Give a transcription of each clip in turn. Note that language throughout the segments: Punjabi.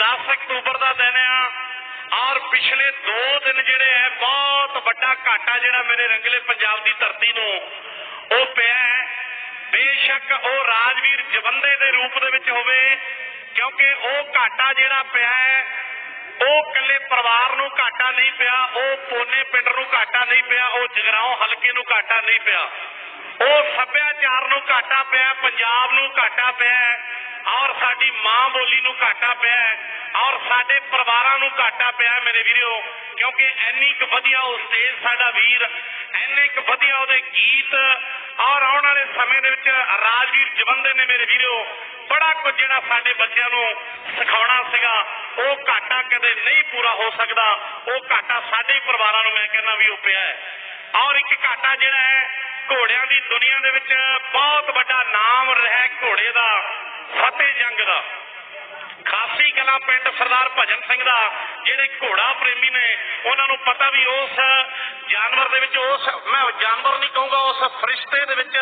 10 ਅਕਤੂਬਰ ਦਾ ਦਿਨ ਆ। ਔਰ ਪਿਛਲੇ 2 ਦਿਨ ਜਿਹੜੇ ਹੈ ਬਹੁਤ ਵੱਡਾ ਘਾਟਾ ਜਿਹੜਾ ਮੇਰੇ ਰੰਗਲੇ ਪੰਜਾਬ ਦੀ ਧਰਤੀ ਨੂੰ, ਉਹ ਪਿਆ ਹੈ ਬੇਸ਼ੱਕ ਉਹ ਰਾਜਵੀਰ ਜਵੰਦੇ ਦੇ ਰੂਪ ਦੇ ਵਿੱਚ ਹੋਵੇ, ਕਿਉਂਕਿ ਉਹ ਘਾਟਾ ਜਿਹੜਾ ਪਿਆ ਹੈ ਉਹ ਇਕੱਲੇ ਪਰਿਵਾਰ ਨੂੰ ਘਾਟਾ ਨਹੀਂ ਪਿਆ, ਉਹ ਪੋਨੇ ਪਿੰਡ ਨੂੰ ਘਾਟਾ ਨਹੀਂ ਪਿਆ, ਉਹ ਜਗਰਾਉਂ ਹਲਕੇ ਨੂੰ ਘਾਟਾ ਨਹੀਂ ਪਿਆ। ਉਹ ਸੱਭਿਆਚਾਰ ਨੂੰ ਘਾਟਾ ਪਿਆ, ਪੰਜਾਬ ਨੂੰ ਘਾਟਾ ਪਿਆ ਔਰ ਸਾਡੀ ਮਾਂ ਬੋਲੀ ਨੂੰ ਘਾਟਾ ਪਿਆ ਹੈ, ਔਰ ਸਾਡੇ ਪਰਿਵਾਰਾਂ ਨੂੰ ਘਾਟਾ ਪਿਆ ਹੈ ਮੇਰੇ ਵੀਰੋ ਕਿਉਂਕਿ ਇੰਨੀ ਕੁ ਵਧੀਆ ਉਹ ਸਟੇਜ ਸਾਡਾ ਵੀਰ ਇੰਨੇ ਕੁ ਵਧੀਆ ਉਹਦੇ ਗੀਤ ਔਰ ਆਉਣ ਵਾਲੇ ਸਮੇਂ ਦੇ ਵਿੱਚ ਰਾਜਵੀਰ ਜਵੰਦੇ ਨੇ ਮੇਰੇ ਵੀਰੋ ਬੜਾ ਕੁਝ ਜਿਹੜਾ ਸਾਡੇ ਬੱਚਿਆਂ ਨੂੰ ਸਿਖਾਉਣਾ ਸੀਗਾ ਉਹ ਘਾਟਾ ਕਦੇ ਨਹੀਂ ਪੂਰਾ ਹੋ ਸਕਦਾ ਉਹ ਘਾਟਾ ਸਾਡੇ ਹੀ ਪਰਿਵਾਰਾਂ ਨੂੰ ਮੈਂ ਕਹਿੰਦਾ ਵੀ ਉਹ ਪਿਆ ਹੈ। ਔਰ ਇੱਕ ਘਾਟਾ ਜਿਹੜਾ ਹੈ ਘੋੜਿਆਂ ਦੀ ਦੁਨੀਆ ਦੇ ਵਿੱਚ ਬਹੁਤ ਵੱਡਾ ਨਾਮ ਰਿਹਾ ਘੋੜੇ ਦਾ। ਫਤਿਹ ਜੰਗ ਦਾ। ਖਾਸੀ ਕਲਾ ਪਿੰਡ ਸਰਦਾਰ ਭਜਨ ਸਿੰਘ ਦਾ, ਜਿਹੜੇ ਘੋੜਾ ਪ੍ਰੇਮੀ ਨੇ, ਉਹਨਾਂ ਨੂੰ ਪਤਾ ਵੀ ਉਸ ਜਾਨਵਰ ਦੇ ਵਿੱਚ, ਉਸ, ਮੈਂ ਜਾਨਵਰ ਨਹੀਂ ਕਹੂੰਗਾ, ਉਸ ਫਰਿਸ਼ਤੇ ਦੇ ਵਿੱਚ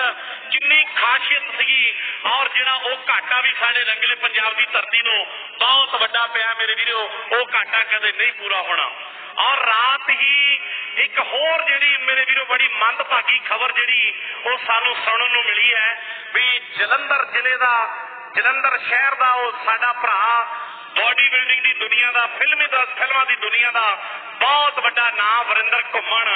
ਕਿੰਨੀ ਖਾਸੀਅਤ ਸੀਗੀ, ਔਰ ਜਿਹੜਾ ਉਹ ਘਾਟਾ ਵੀ ਸਾਡੇ ਰੰਗਲੇ ਪੰਜਾਬ ਦੀ ਧਰਤੀ ਨੂੰ ਬਹੁਤ ਵੱਡਾ ਪਿਆ, ਮੇਰੇ ਵੀਰੋ, ਉਹ ਘਾਟਾ ਕਦੇ ਨਹੀਂ ਪੂਰਾ ਹੋਣਾ। ਔਰ ਰਾਤ ਹੀ ਇੱਕ ਹੋਰ ਜਿਹੜੀ, ਮੇਰੇ ਵੀਰੋ, ਬੜੀ ਮੰਦਭਾਗੀ ਖਬਰ ਜਿਹੜੀ ਉਹ ਸਾਨੂੰ ਸੁਣਨ ਨੂੰ ਮਿਲੀ ਹੈ, ਵੀ ਜਲੰਧਰ ਜ਼ਿਲ੍ਹੇ ਦਾ ਜਲੰਧਰ ਸ਼ਹਿਰ ਦਾ ਉਹ ਸਾਡਾ ਭਰਾ, ਬਾਡੀ ਬਿਲਡਿੰਗ ਦੀ ਦੁਨੀਆ ਦਾ, ਫਿਲਮੀ ਦਾ ਫਿਲਮਾਂ ਦੀ ਦੁਨੀਆ ਦਾ ਬਹੁਤ ਵੱਡਾ ਨਾਮ ਵਰਿੰਦਰ ਘੁੰਮਣ।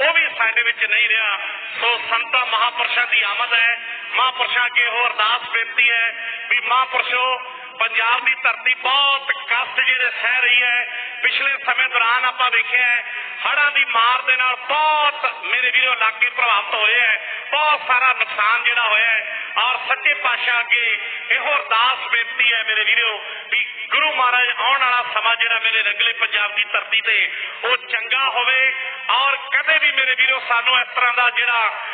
ਉਹ ਵੀ ਸਾਡੇ ਵਿੱਚ ਨਹੀਂ ਰਿਹਾ। ਸੋ ਸੰਤਾ ਮਹਾਪੁਰਸ਼ਾਂ ਦੀ ਆਮਦ ਹੈ। ਮਹਾਪੁਰਸ਼ਾਂ ਅੱਗੇ ਹੋਰ ਅਰਦਾਸ ਬੇਨਤੀ ਹੈ ਵੀ ਮਹਾਪੁਰਸ਼ੋ, ਪੰਜਾਬ ਦੀ ਧਰਤੀ ਬਹੁਤ ਕਸ਼ਟ ਜਿਹੜੇ ਸਹਿ ਰਹੀ ਹੈ। ਪਿਛਲੇ ਸਮੇਂ ਦੌਰਾਨ ਆਪਾਂ ਵੇਖਿਆ ਹੈ, ਹੜ੍ਹਾਂ ਦੀ ਮਾਰ ਦੇ ਨਾਲ ਬਹੁਤ ਮੇਰੇ ਵੀਰੋ ਇਲਾਕੇ ਪ੍ਰਭਾਵਿਤ ਹੋਏ ਹੈ। ਬਹੁਤ ਸਾਰਾ ਨੁਕਸਾਨ ਜਿਹੜਾ ਹੋਇਆ ਹੈ। ਔਰ ਸੱਚੇ ਪਾਤਸ਼ਾਹ ਅੱਗੇ ਇਹੋ ਅਰਦਾਸ ਬੇਨਤੀ ਹੈ ਮੇਰੇ ਵੀਰੋ ਵੀ ਗੁਰੂ ਮਹਾਰਾਜ ਆਉਣ ਵਾਲਾ ਸਮਾਂ ਜਿਹੜਾ ਮੇਰੇ ਰੰਗਲੇ ਪੰਜਾਬ ਦੀ ਧਰਤੀ ਤੇ, ਉਹ ਚੰਗਾ ਹੋਵੇ। ਔਰ ਕਦੇ ਵੀ ਮੇਰੇ ਵੀਰੋ ਸਾਨੂੰ ਇਸ ਤਰ੍ਹਾਂ ਦਾ ਜਿਹੜਾ,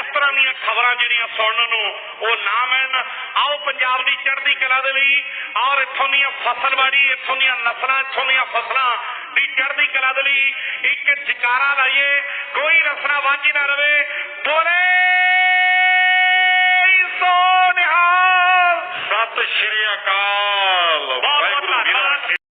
ਇਸ ਤਰ੍ਹਾਂ ਦੀਆਂ ਖਬਰਾਂ ਜਿਹੜੀਆਂ ਸੁਣਨ ਨੂੰ ਉਹ ਨਾ ਮਿਲਣ। ਆਓ ਪੰਜਾਬ ਦੀ ਚੜ੍ਹਦੀ ਕਲਾ ਦੇ ਲਈ ਔਰ ਇੱਥੋਂ ਦੀਆਂ ਫਸਲਵਾੜੀ ਇੱਥੋਂ ਦੀਆਂ ਨਸਲਾਂ ਇੱਥੋਂ ਦੀਆਂ ਫਸਲਾਂ ਦੀ ਚੜ੍ਹਦੀ ਕਲਾ ਦੇ ਲਈ ਇੱਕ ਜਕਾਰਾ ਲਾਈਏ। ਕੋਈ ਰਸਨਾ ਵਾਂਝੀ ਨਾ ਰਵੇ। ਬੋਲੇ ਸੋ ਨਿਹਾਲ। ਸਤਿ ਸ਼੍ਰੀ ਅਕਾਲ। ਵਾਹਿਗੁਰੂ।